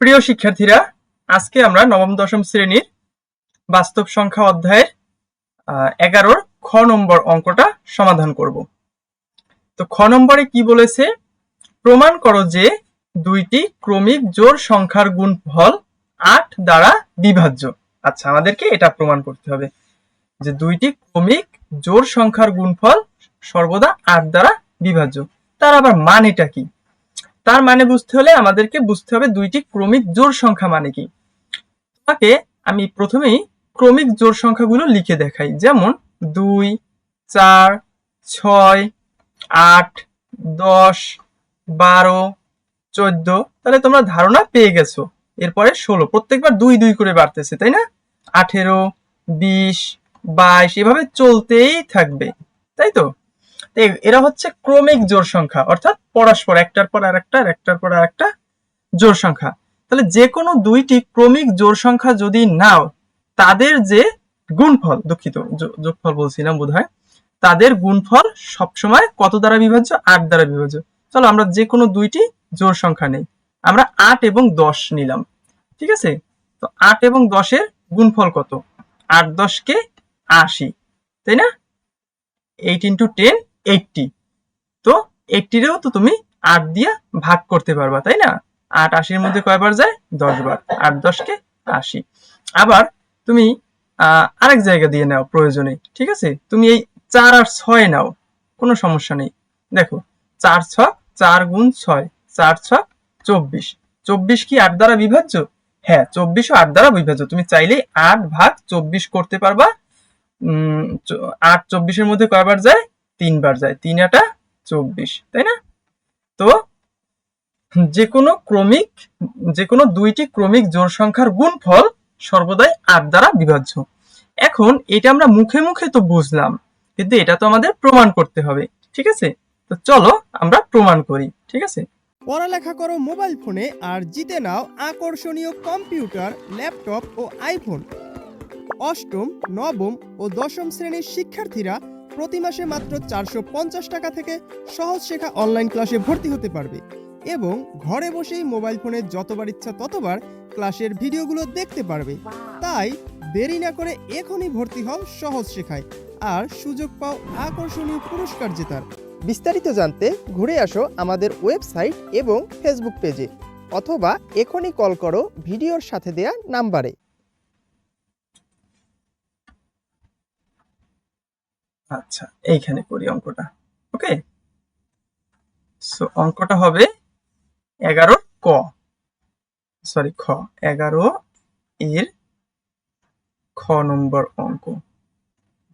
প্রিয় শিক্ষার্থীরা, আজকে আমরা নবম, দশম শ্রেণির বাস্তব সংখ্যা অধ্যায়ের এগারোর খ নম্বর অঙ্কটা সমাধান করব। তো খ নম্বরে কি বলেছে? প্রমাণ করো যে দুইটি ক্রমিক জোর সংখ্যার গুণফল আট দ্বারা বিভাজ্য। আচ্ছা আমাদেরকে এটা প্রমাণ করতে হবে যে দুইটি ক্রমিক জোর সংখ্যার গুণফল সর্বদা আট দ্বারা বিভাজ্য। তার আবার মান এটা কি? তার মানে বুঝতে হলে আমাদেরকে বুঝতে হবে দুইটি ক্রমিক জোড় সংখ্যা মানে কি। তোমাকে আমি প্রথমেই ক্রমিক জোড় সংখ্যাগুলো লিখে দেখাই। যেমন দুই, চার, ছয়, আট, দশ, বারো, চোদ্দ। তাহলে তোমরা ধারণা পেয়ে গেছো। এরপরে ষোলো। প্রত্যেকবার দুই দুই করে বাড়তেছে, তাই না? আঠেরো, বিশ, বাইশ, এভাবে চলতেই থাকবে। তাই তো? এরা হচ্ছে ক্রমিক জোড় সংখ্যা, অর্থাৎ পরস্পর, একটার পর আর একটার পর আরেকটা জোড় সংখ্যা। তাহলে যে কোনো দুইটি ক্রমিক জোড় সংখ্যা যদি নাও, তাদের যে গুণফল, দুঃখিত যোগফল বলছিলাম বোধ হয় তাদের গুণফল সবসময় কত দ্বারা বিভাজ্য? আট দ্বারা বিভাজ্য। চলো আমরা যে কোনো দুইটি জোড় সংখ্যা নেই। আমরা আট এবং দশ নিলাম। ঠিক আছে? তো আট এবং দশের গুণফল কত? আট দশকে আশি। তাই না? এইট ইন্টু টেন এইটটি তো এইটটিরেও তো তুমি আট দিয়া ভাগ করতে পারবা, তাই না? আট আশির মধ্যে কয়বার যায়? দশ বার আট দশকে আশি। আবার তুমি আরেক জায়গা দিয়ে নাও প্রয়োজনে, ঠিক আছে? তুমি এই চার আর ছয় নাও, কোনো সমস্যা নেই। দেখো, চার ছক চার গুণ ছয়, চার ছক চব্বিশ। চব্বিশ কি আট দ্বারা বিভাজ্য? হ্যাঁ চব্বিশও আট দ্বারা বিভাজ্য। তুমি চাইলেই আট ভাগ চব্বিশ করতে পারবা। উম আট চব্বিশের মধ্যে কয়বার যায়? তিনবার যায়। তিন আটা চব্বিশ, তাই না? তো যে কোনো ক্রমিক যে কোনো দুইটি ক্রমিক জোড় সংখ্যার গুণফল সর্বদাই আট দ্বারা বিভাজ্য। এখন এটা আমরা মুখে মুখে তো বুঝলাম, কিন্তু এটা তো আমাদের প্রমাণ করতে হবে, ঠিক আছে? তো চলো আমরা প্রমাণ করি, ঠিক আছে? পড়ালেখা করো মোবাইল ফোনে আর জিতে নাও আকর্ষণীয় কম্পিউটার, ল্যাপটপ ও আইফোন। অষ্টম, নবম ও দশম শ্রেণির শিক্ষার্থীরা প্রতি মাসে মাত্র চারশো পঞ্চাশ টাকা থেকে সহজ শেখা অনলাইন ক্লাসে ভর্তি হতে পারবে। এবং ঘরে বসেই মোবাইল ফোনে যতবার ইচ্ছা ততবার ক্লাসের ভিডিওগুলো দেখতে পারবে। তাই দেরি না করে এখনই ভর্তি হও সহজ শেখায়। আর সুযোগ পাও আকর্ষণীয় পুরস্কার জেতার। বিস্তারিত জানতে ঘুরে আসো আমাদের ওয়েবসাইট এবং ফেসবুক পেজে অথবা এখনই কল করো ভিডিওর সাথে দেয়া নাম্বারে। আচ্ছা এইখানে করি অঙ্কটা। ওকে? সো অঙ্কটা হবে এগারো ক। সরি খ। এগারো এর খ নম্বর অঙ্ক।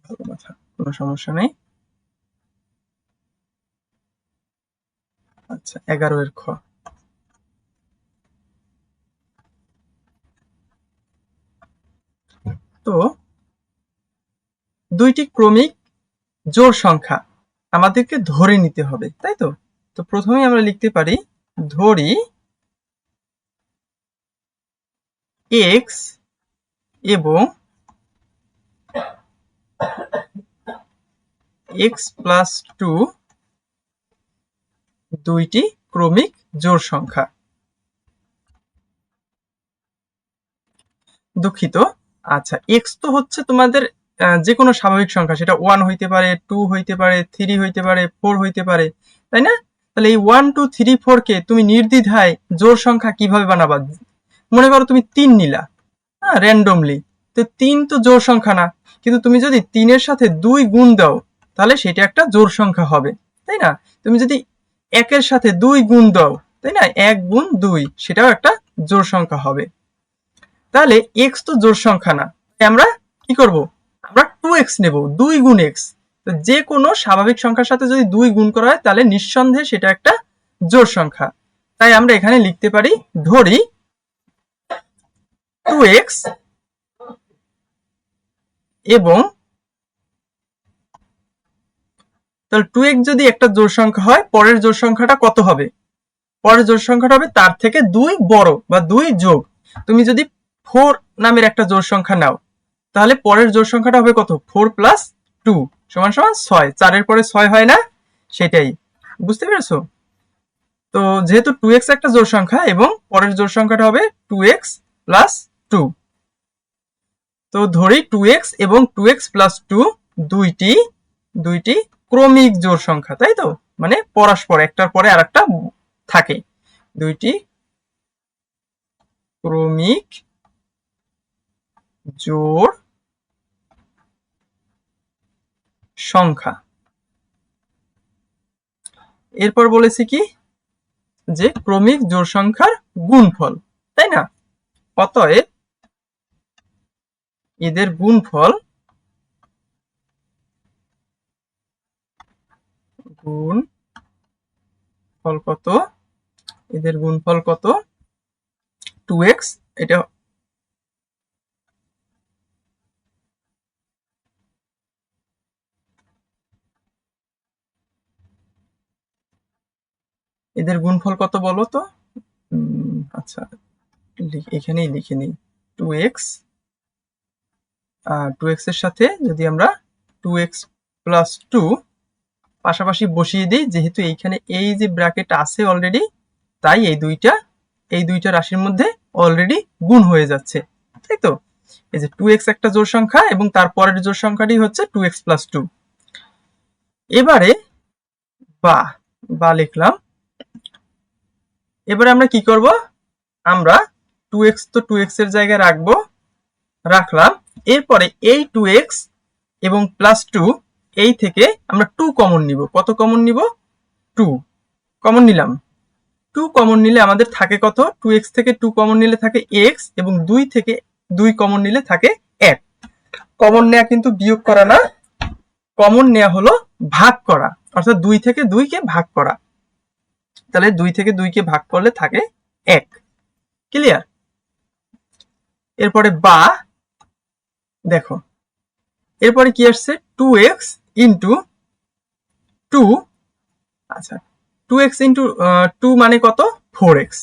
ভালো কথা, কোনো সমস্যা নেই। আচ্ছা এগারো এর খ। তো, দুইটি ক্রমিক জোড় সংখ্যা আমাদেরকে ধরে নিতে হবে, তাই তো? তো প্রথমেই আমরা লিখতে পারি, ধরি এক্স এবং এক্স প্লাস টু দুইটি ক্রমিক জোড় সংখ্যা। দুঃখিত? আচ্ছা এক্স তো হচ্ছে তোমাদের যে কোনো স্বাভাবিক সংখ্যা, সেটা ওয়ান হইতে পারে টু হইতে পারে থ্রি হইতে পারে ফোর হইতে পারে, তাই না? তাহলে এই ওয়ান টু থ্রি ফোরকে তুমি নির্দ্বিধায় জোর সংখ্যা কীভাবে বানাবা? মনে করো তুমি তিন নিলা হ্যাঁ র্যান্ডমলি তো তিন তো জোর সংখ্যা না, কিন্তু তুমি যদি তিনের সাথে দুই গুণ দাও, তাহলে সেটা একটা জোর সংখ্যা হবে, তাই না? তুমি যদি একের সাথে দুই গুণ দাও, তাই না? এক গুণ দুই, সেটাও একটা জোর সংখ্যা হবে। তাহলে এক্স তো জোড় সংখ্যা না আমরা কি করব? আমরা টু এক্স নেব, দুই গুণ এক্স তো যে কোনো স্বাভাবিক সংখ্যার সাথে যদি দুই গুণ করা হয়, তাহলে নিঃসন্দেহে সেটা একটা জোর সংখ্যা। তাই আমরা এখানে লিখতে পারি, ধরি টু এক্স এবং তাহলে টু এক্স যদি একটা জোর সংখ্যা হয়, পরের জোড় সংখ্যাটা কত হবে? পরের জোর সংখ্যাটা হবে তার থেকে দুই বড় বা দুই যোগ। তুমি যদি ফোর নামের একটা জোর সংখ্যা নাও তাহলে পরের জোড় সংখ্যাটা হবে কত? ফোর প্লাস টু সমান সমান ছয়। চারের পরে ছয় হয় না? সেটাই। বুঝতে পেরেছ? তো যেহেতু টু এক্স একটা জোড় সংখ্যা এবং পরের জোড় সংখ্যাটা হবে টু এক্স প্লাস টু তো ধরি টু এক্স এবং টু এক্স প্লাস টু দুইটি দুইটি ক্রমিক জোড় সংখ্যা, তাই তো? মানে পরস্পর, একটার পরে আর একটা থাকে। দুইটি ক্রমিক জোড় সংখ্যা। এরপর বলেছি কি? যে ক্রমিক জোড় সংখ্যার গুণফল, তাই না? অতএব এদের গুণফল গুণ ফল কত? এদের গুণফল কত? টু এক্স এটা এদের গুণফল কত বলো তো? আচ্ছা এখানেই লিখে নিই। টু এক্স টু এক্সের সাথে যদি আমরা টু এক্স প্লাস টু পাশাপাশি বসিয়ে দিই, যেহেতু এইখানে এই যে ব্র্যাকেট আছে অলরেডি তাই এই দুইটা এই দুইটা রাশির মধ্যে অলরেডি গুণ হয়ে যাচ্ছে, তাই তো? এই যে টু এক্স একটা জোর সংখ্যা এবং তারপরের জোর সংখ্যাটি হচ্ছে টু এক্স প্লাস টু এবারে বা বা লিখলাম এবারে আমরা কি করব? আমরা টু এক্স তো টু এক্সের জায়গায় রাখব, রাখলাম। এরপরে এই টু এক্স এবং প্লাস টু এই থেকে আমরা টু কমন নিব। কত কমন নিব? টু কমন নিলাম। টু কমন নিলে আমাদের থাকে কত? টু এক্স থেকে টু কমন নিলে থাকে এক্স এবং দুই থেকে দুই কমন নিলে থাকে এক। কমন নেওয়া কিন্তু বিয়োগ করা না। কমন নেওয়া হলো ভাগ করা। অর্থাৎ দুই থেকে দুইকে ভাগ করা। তাহলে দুই থেকে দুইকে ভাগ করলে থাকে এক। ক্লিয়ার এরপরে বা, দেখো, এরপরে কি আসছে? টু এক্স ইন্টু টু আচ্ছা টু এক্স ইন্টু টু মানে কত? ফোর এক্স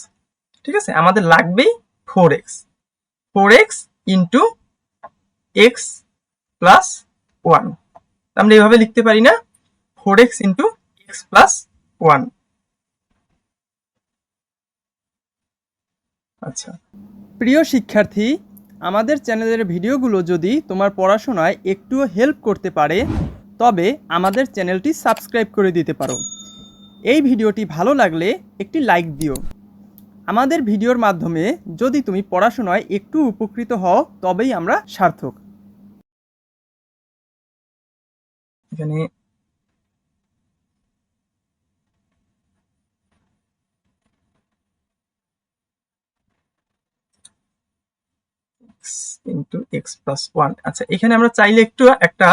ঠিক আছে? আমাদের লাগবেই four x four x into x plus one আমরা এভাবে লিখতে পারি না। Four x into x plus one আচ্ছা। প্রিয় শিক্ষার্থী, আমাদের চ্যানেলের ভিডিওগুলো যদি তোমার পড়াশোনায় একটুও হেল্প করতে পারে, তবে আমাদের চ্যানেলটি সাবস্ক্রাইব করে দিতে পারো। এই ভিডিওটি ভালো লাগলে একটি লাইক দিও। আমাদের ভিডিওর মাধ্যমে যদি তুমি পড়াশোনায় একটু উপকৃত হও, তবেই আমরা সার্থক। এখানে ইন্টু এক্স প্লাস ওয়ান আচ্ছা এখানে আমরা চাইলে একটু একটা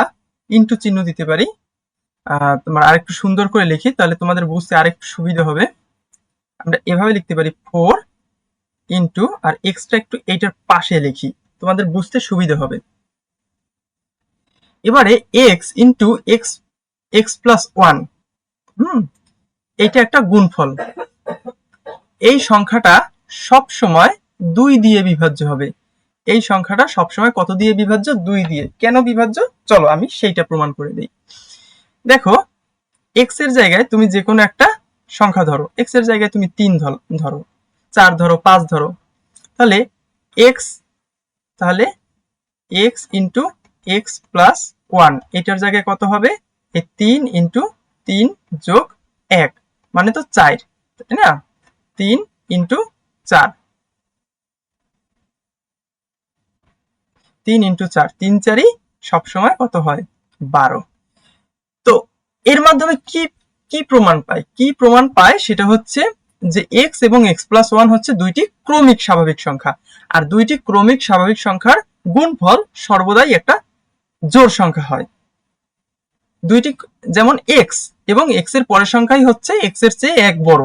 ইন্টু চিহ্ন দিতে পারি। তোমার আরেকটু সুন্দর করে লিখি, তাহলে তোমাদের বুঝতে আরেকটু সুবিধা হবে। আমরা এভাবে লিখতে পারি ফোর ইন্টু আর এক্সট্রা একটু এইটার পাশে লিখি, তোমাদের বুঝতে সুবিধা হবে। এবারে x into x x plus one hmm এটা একটা গুণফল। এই সংখ্যাটা সব সময় দুই দিয়ে বিভাজ্য হবে। এই সংখ্যাটা সবসময় কত দিয়ে বিভাজ্য? দুই দিয়ে। কেন বিভাজ্য? চলো আমি সেইটা প্রমাণ করে দিই। দেখো এক্সের জায়গায় তুমি যে কোনো একটা সংখ্যা ধরো। এক্সের জায়গায় তুমি তিন ধর- চার ধরো, পাঁচ ধরো। তাহলে এক্স তাহলে x into x plus one এটার জায়গায় কত হবে? এই তিন ইন্টু তিন যোগ এক মানে তো চার, তাই না? তিন ইন্টু চার। তিন ইন্টু চার, তিন চারই সবসময় কত হয়? বারো। তো এর মাধ্যমে কি কি প্রমাণ পায়? কি প্রমাণ পায়? সেটা হচ্ছে যে এক্স এবং এক্স প্লাস ওয়ান হচ্ছে দুইটি ক্রমিক স্বাভাবিক সংখ্যা। আর দুইটি ক্রমিক স্বাভাবিক সংখ্যার গুণফল সর্বদাই একটা জোর সংখ্যা হয়। দুইটি যেমন এক্স এবং এক্সের পরের সংখ্যাই হচ্ছে এক্সের চেয়ে এক বড়।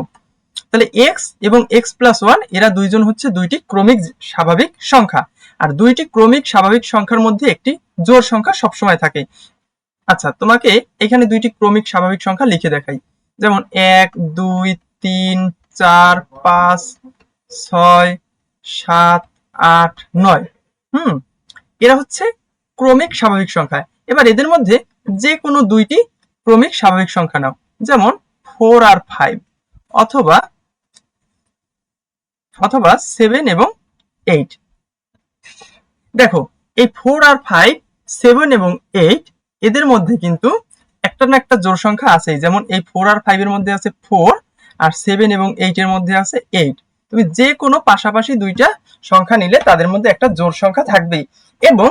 তাহলে এক্স এবং এক্স প্লাস ওয়ান এরা দুইজন হচ্ছে দুইটি ক্রমিক স্বাভাবিক সংখ্যা। আর দুইটি ক্রমিক স্বাভাবিক সংখ্যার মধ্যে একটি জোড় সংখ্যা সবসময় থাকে। আচ্ছা তোমাকে এখানে দুইটি ক্রমিক স্বাভাবিক সংখ্যা লিখে দেখাই। যেমন এক, দুই, তিন, চার, পাঁচ, ছয়, সাত, আট, নয়। হুম, এরা হচ্ছে ক্রমিক স্বাভাবিক সংখ্যা। এবার এদের মধ্যে যে কোনো দুইটি ক্রমিক স্বাভাবিক সংখ্যা নাও। যেমন ফোর আর ফাইভ অথবা অথবা সেভেন এবং এইট। দেখো, এই ফোর আর ফাইভ সেভেন এবং এইট এদের মধ্যে কিন্তু একটা না একটা জোর সংখ্যা আছে যেমন এই ফোর আর ফাইভ এর মধ্যে আছে ফোর আর সেভেন এবং এইট এর মধ্যে আছে এইট তুমি যে কোনো পাশাপাশি দুইটা সংখ্যা নিলে তাদের মধ্যে একটা জোর সংখ্যা থাকবেই। এবং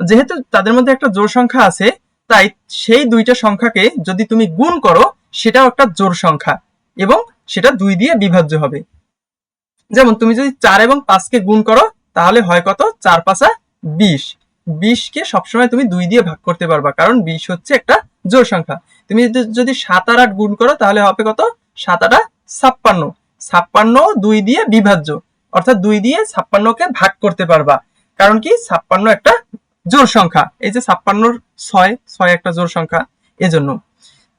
যেহেতু তাদের মধ্যে একটা জোর সংখ্যা আছে, তাই সেই দুইটা সংখ্যাকে যদি তুমি গুণ করো, সেটাও একটা জোর সংখ্যা এবং সেটা দুই দিয়ে বিভাজ্য হবে। যেমন তুমি যদি চার এবং পাঁচকে গুণ করো তাহলে হয় কত? চার পাঁচা বিশ। বিশকে সবসময় তুমি দুই দিয়ে ভাগ করতে পারবা, কারণ বিশ হচ্ছে একটা জোর সংখ্যা। তুমি যদি- সাত আর আট গুণ করো, তাহলে হবে কত? সাত আটা ছাপ্পান্ন। ছাপ্পান্ন দুই দিয়ে বিভাজ্য। অর্থাৎ দুই দিয়ে ছাপ্পান্নকে ভাগ করতে পারবা। কারণ কি? ছাপ্পান্ন একটা জোর সংখ্যা। এই যে ছাপ্পান্নর ছয় ছয় একটা জোর সংখ্যা, এজন্য।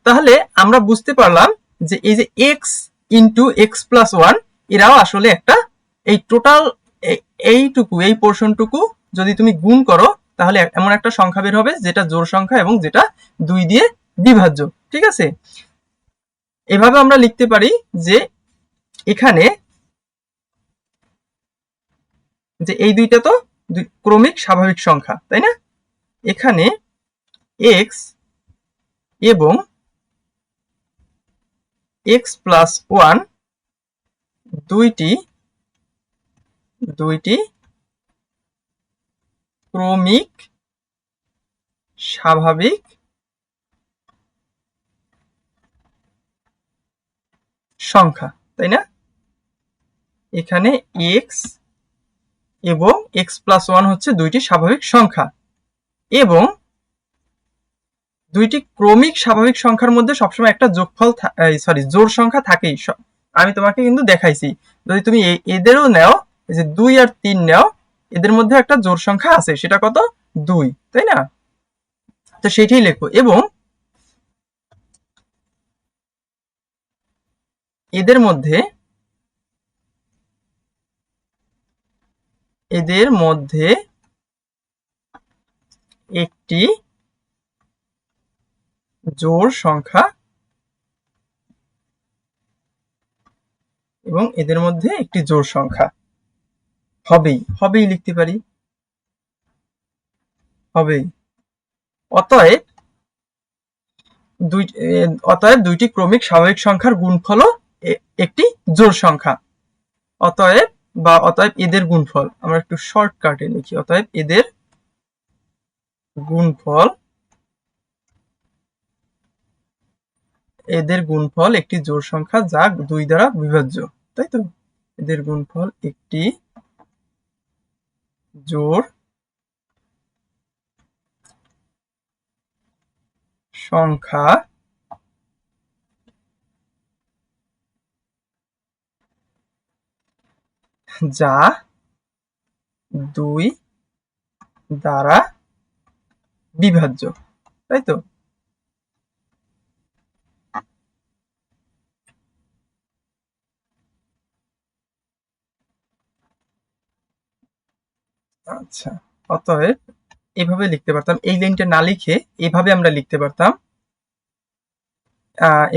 তাহলে আমরা বুঝতে পারলাম যে এই যে x into x plus one এরাও আসলে একটা, এই টোটাল এইটুকু, এই পোর্শনটুকু যদি তুমি গুণ করো, তাহলে এমন একটা সংখ্যা বের হবে যেটা জোর সংখ্যা এবং যেটা দুই দিয়ে বিভাজ্য, ঠিক আছে? এভাবে আমরা লিখতে পারি যে এখানে যে এই দুইটা তো ক্রমিক স্বাভাবিক সংখ্যা, তাই না? এখানে এক্স এবং এক্স প্লাস ওয়ান দুইটি দুইটি ক্রমিক, স্বাভাবিক সংখ্যা, তাই না? এখানে এক্স এবং এক্স প্লাস ওয়ান হচ্ছে দুইটি স্বাভাবিক সংখ্যা এবং দুইটি ক্রমিক স্বাভাবিক সংখ্যার মধ্যে সবসময় একটা যোগফল সরি জোর সংখ্যা থাকেই। আমি তোমাকে কিন্তু দেখাইছি। যদি তুমি এদেরও নেও এই যে দুই আর তিন নেও, এদের মধ্যে একটা জোর সংখ্যা আছে, সেটা কত? দুই, তাই না? তো সেটাই লেখো। এবং এদের মধ্যে এদের মধ্যে একটি জোর সংখ্যা এবং এদের মধ্যে একটি জোর সংখ্যা। হবেই হবেই লিখতে পারি। হবেই। অতএব দুই অতএব দুইটি ক্রমিক স্বাভাবিক সংখ্যার গুণফল একটি জোড় সংখ্যা। অতএব বা অতএব এদের গুণফল, আমরা একটু শর্টকাটে লিখি। অতএব এদের গুণফল এদের গুণফল একটি জোড় সংখ্যা যা দুই দ্বারা বিভাজ্য তাই তো? এদের গুণফল একটি জোড় সংখ্যা। যা দুই দ্বারা বিভাজ্য তাই তো? আচ্ছা অতএব এভাবে লিখতে পারতাম। এই লাইনটা না লিখে এভাবে আমরা লিখতে পারতাম।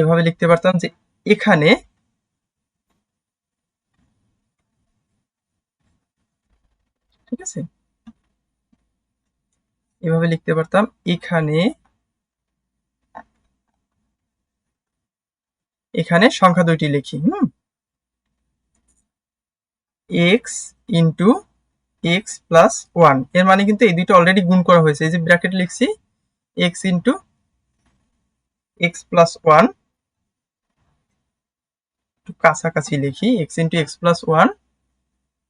এভাবে লিখতে পারতাম যে এখানে ঠিক আছে? এভাবে লিখতে পারতাম, এখানে এখানে সংখ্যা দুইটি লিখি, হুম? এক্স ইন্টু এক্স প্লাস ওয়ানের মানে কিন্তু এই দুইটা অলরেডি গুণ করা হয়েছে। এই যে ব্র্যাকেট লিখছি x into x plus one একটু কাছাকাছি লিখি x into x plus one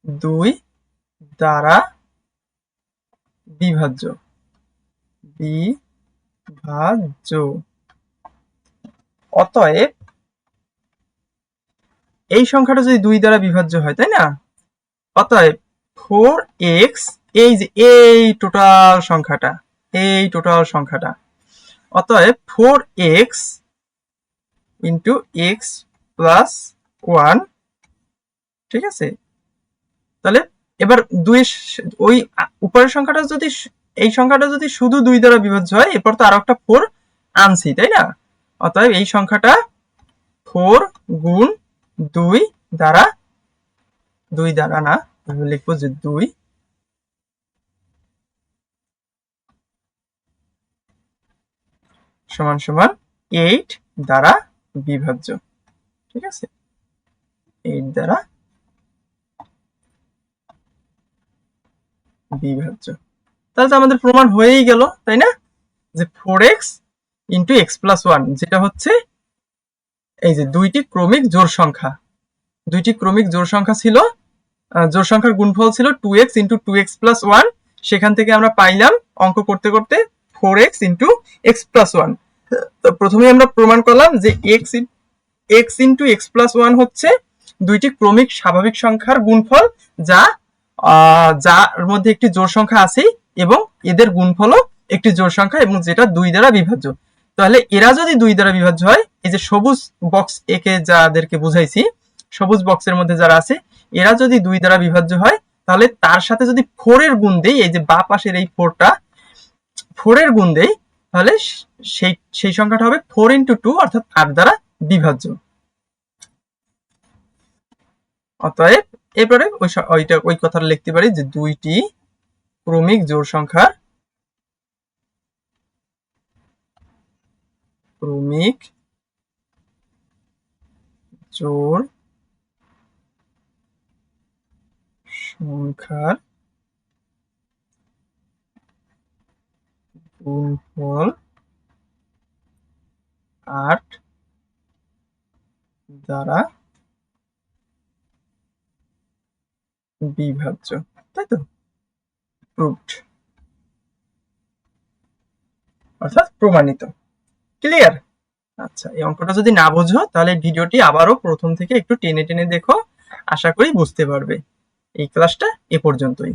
দুই দ্বারা বিভাজ্য। বিভাজ্য। অতএব এই সংখ্যাটা যদি দুই দ্বারা বিভাজ্য হয়, তাই না? অতএব ফোর এক্স, এই যে এই টোটাল সংখ্যাটা, এই টোটাল সংখ্যাটা। অতএব four x into x plus one ঠিক আছে? তাহলে এবার দুই ওই উপরের সংখ্যাটা যদি এই সংখ্যাটা যদি শুধু দুই দ্বারা বিভাজ্য হয়, এরপর তো আরও একটা ফোর আনছি, তাই না? অতএব এই সংখ্যাটা ফোর গুণ দুই দ্বারা দুই দ্বারা না আমি লিখব যে দুই। সমান সমান এইট দ্বারা বিভাজ্য, ঠিক আছে? এইট দ্বারা বিভাজ্য। তাহলে তো আমাদের প্রমাণ হয়েই গেল, তাই না? যে four x into x plus one যেটা হচ্ছে এই যে দুইটি ক্রমিক জোর সংখ্যা। দুইটি ক্রমিক জোর সংখ্যা ছিল জোড় সংখ্যার গুণফল ছিল two x into two x plus one সেখান থেকে আমরা পাইলাম অঙ্ক করতে করতে four x into x plus one তো প্রথমে আমরা প্রমাণ করলাম যে x x into x plus one হচ্ছে দুইটি ক্রমিক স্বাভাবিক সংখ্যার গুণফল যা যার মধ্যে একটি জোড় সংখ্যা আছে এবং এদের গুণফলও একটি জোড় সংখ্যা এবং যেটা দুই দ্বারা বিভাজ্য। তাহলে এরা যদি দুই দ্বারা বিভাজ্য হয়, এই যে সবুজ বক্স একে যাদেরকে বুঝাইছি, সবুজ বক্সের মধ্যে যারা আছে এরা যদি দুই দ্বারা বিভাজ্য হয়, তাহলে তার সাথে যদি ফোরের গুণ দেই, এই যে বা পাশের এই ফোরটা ফোর এর গুণ দেই, তাহলে সেই সেই সংখ্যাটা হবে ফোর ইন্টু টু অর্থাৎ আট দ্বারা বিভাজ্য। অতএব এরপরে ওই ওইটা, ওই কথাটা লিখতে পারি যে দুইটি ক্রমিক জোড় সংখ্যা ক্রমিক জোড় সংখ্যার গুণফল আট দ্বারা বিভাজ্য, তাই তো? প্রুভড অর্থাৎ প্রমাণিত। ক্লিয়ার আচ্ছা এই অঙ্কটা যদি না বোঝো, তাহলে ভিডিওটি আবারও প্রথম থেকে একটু টেনে টেনে দেখো। আশা করি বুঝতে পারবে। এই ক্লাসটা এ পর্যন্তই।